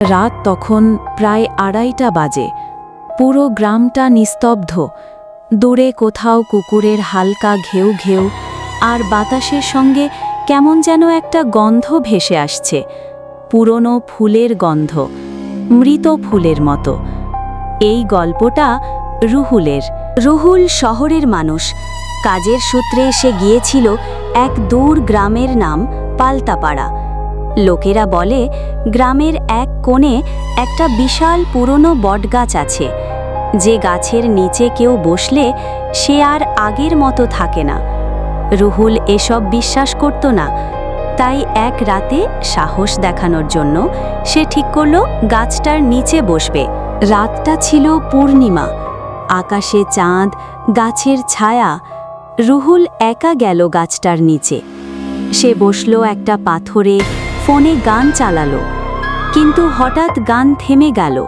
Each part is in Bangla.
রাত তখন প্রায় আড়াইটা বাজে। পুরো গ্রামটা নিস্তব্ধ। দূরে কোথাও কুকুরের হালকা ঘেউ ঘেউ, আর বাতাসের সঙ্গে কেমন যেন একটা গন্ধ ভেসে আসছে। পুরনো ফুলের গন্ধ, মৃত ফুলের মতো। এই গল্পটা রুহুলের। রুহুল শহরের মানুষ। কাজের সূত্রে সে গিয়েছিল এক দূর গ্রামের নাম পাল্টাপাড়া লোকেরা বলে, গ্রামের এক কোণে একটা বিশাল পুরনো বটগাছ আছে। যে গাছের নিচে কেউ বসলে সে আর আগের মতো থাকে না। রুহুল এসব বিশ্বাস করত না। তাই এক রাতে সাহস দেখানোর জন্য সে ঠিক করল, গাছটার নিচে বসবে। রাতটা ছিল পূর্ণিমা। আকাশে চাঁদ, গাছের ছায়া। রুহুল একা গেল গাছটার নিচে। সে বসল একটা পাথরে ফোনে গান চালালো। কিন্তু হঠাৎ গান থেমে গেল।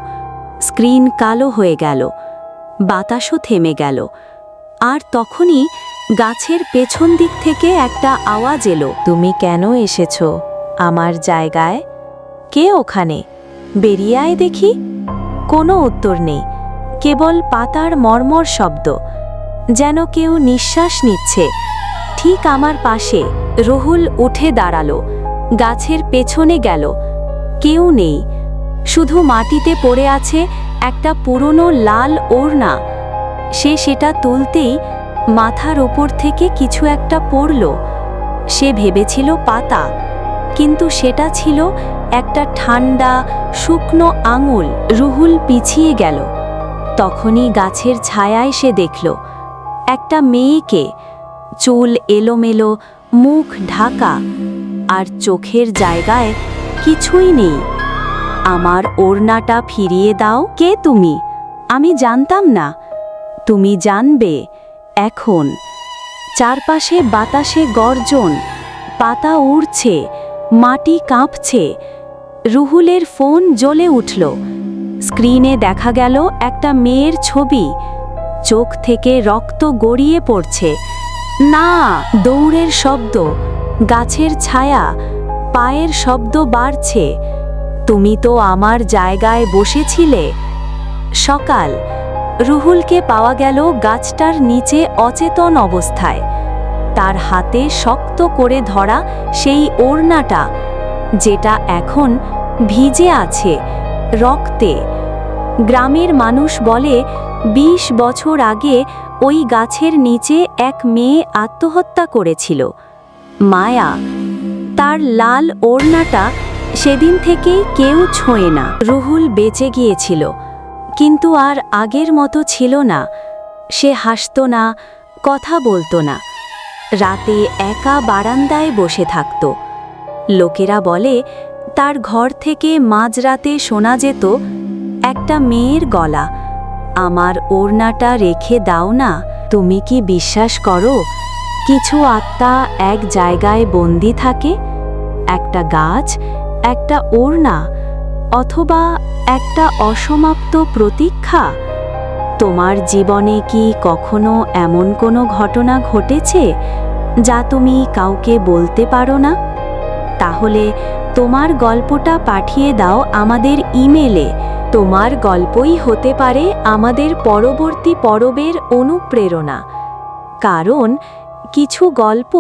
স্ক্রিন কালো হয়ে গেল। বাতাসও থেমে গেল। আর তখনই গাছের পেছন দিক থেকে একটা আওয়াজ এলো। তুমি কেন এসেছ আমার জায়গায়? কে ওখানে? বেরিয়ে আয় দেখি। কোনো উত্তর নেই। কেবল পাতার মর্মর শব্দ। যেন কেউ নিঃশ্বাস নিচ্ছে। ঠিক আমার পাশে রহুল উঠে দাঁড়াল। গাছের পেছনে গেল। কেউ নেই। শুধু মাটিতে পড়ে আছে একটা পুরনো লাল ওড়না। সে সেটা তুলতেই মাথার ওপর থেকে কিছু একটা পড়ল। সে ভেবেছিল পাতা, কিন্তু সেটা ছিল একটা ঠান্ডা, শুকনো আঙুল। রুহুল পিছিয়ে গেল। তখনই গাছের ছায়ায় সে দেখল, একটা মেয়েকে। চুল এলোমেলো, মুখ ঢাকা। আর চোখের জায়গায় কিছুই নেই। আমার ওড়নাটা ফিরিয়ে দাও। কে তুমি? আমি জানতাম না। তুমি জানবে। এখন চারপাশে বাতাসে গর্জন, পাতা উড়ছে, মাটি কাঁপছে। রুহুলের ফোন জ্বলে উঠল। স্ক্রিনে দেখা গেল একটা মেয়ের ছবি। চোখ থেকে রক্ত গড়িয়ে পড়ছে। না, দৌড়ের শব্দ। গাছের ছায়া, পায়ের শব্দ বাড়ছে। তুমি তো আমার জায়গায় বসেছিলে। সকাল, রুহুলকে পাওয়া গেল গাছটার নিচে অচেতন অবস্থায়। তার হাতে শক্ত করে ধরা সেই ওড়নাটা, যেটা এখন ভিজে আছে রক্তে। গ্রামের মানুষ বলে ২০ বছর আগে ওই গাছের নিচে এক মেয়ে আত্মহত্যা করেছিল। মায়া। তার লাল ওড়নাটা সেদিন থেকেই কেউ ছোঁয় না। রুহুল বেঁচে গিয়েছিল, কিন্তু আর আগের মতো ছিল না। সে হাসত না, কথা বলতো না। রাতে একা বারান্দায় বসে থাকত। লোকেরা বলে, তার ঘর থেকে মাঝরাতে শোনা যেত, একটা মেয়ের গলা। আমার ওড়নাটা রেখে দাও না। তুমি কি বিশ্বাস করো? কিছু আত্মা এক জায়গায় বন্দি থাকে, একটা গাছ, একটা ওড়না, অথবা একটা অসমাপ্ত প্রতীক্ষা। তোমার জীবনে কি কখনো এমন কোনো ঘটনা ঘটেছে যা তুমি কাউকে বলতে পারো না? তাহলে তোমার গল্পটা পাঠিয়ে দাও আমাদের ইমেলে। তোমার গল্পই হতে পারে আমাদের পরবর্তী পরবের অনুপ্রেরণা। কারণ কিছু গল্প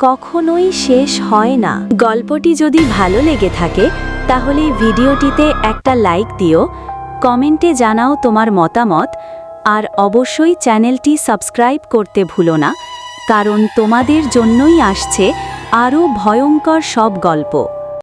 কখনোই শেষ হয় না। গল্পটি যদি ভালো লেগে থাকে, তাহলে ভিডিওটিতে একটা লাইক দিও, কমেন্টে জানাও তোমার মতামত, আর অবশ্যই চ্যানেলটি সাবস্ক্রাইব করতে ভুলো না, কারণ তোমাদের জন্যই আসছে আরও ভয়ঙ্কর সব গল্প।